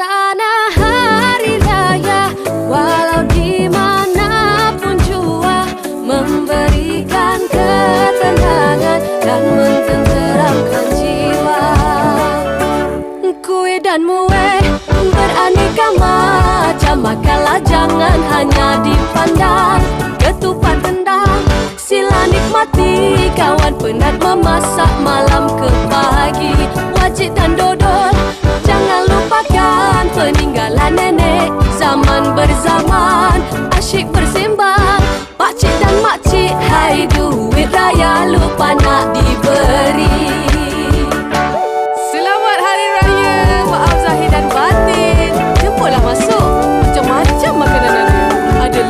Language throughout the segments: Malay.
Suasana hari raya Walau di manapun jua Memberikan ketenangan Dan mententeramkan jiwa. Kue dan mue beraneka macam Makalah jangan hanya dipandang. Ketupat rendang sila nikmati Kawan penat memasak malam ke pagi. Wajib dan Peninggalan nenek zaman berzaman. Asyik bersembang Pakcik dan makcik Hai duit raya lupa nak diberi. Selamat Hari Raya Maaf Zahir dan Batin. Jemputlah masuk Macam-macam makanan ada. Ada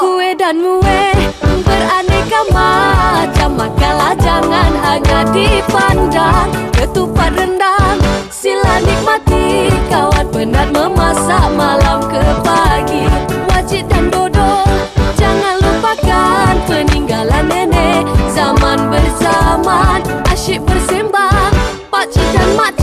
Kue dan mue hanya dipandang Ketupat rendang. Sila nikmati Kawan penat memasak malam ke pagi. Wajib dan dodol Jangan lupakan Peninggalan nenek. Zaman berzaman Asyik bersembang. Pakcik dan mati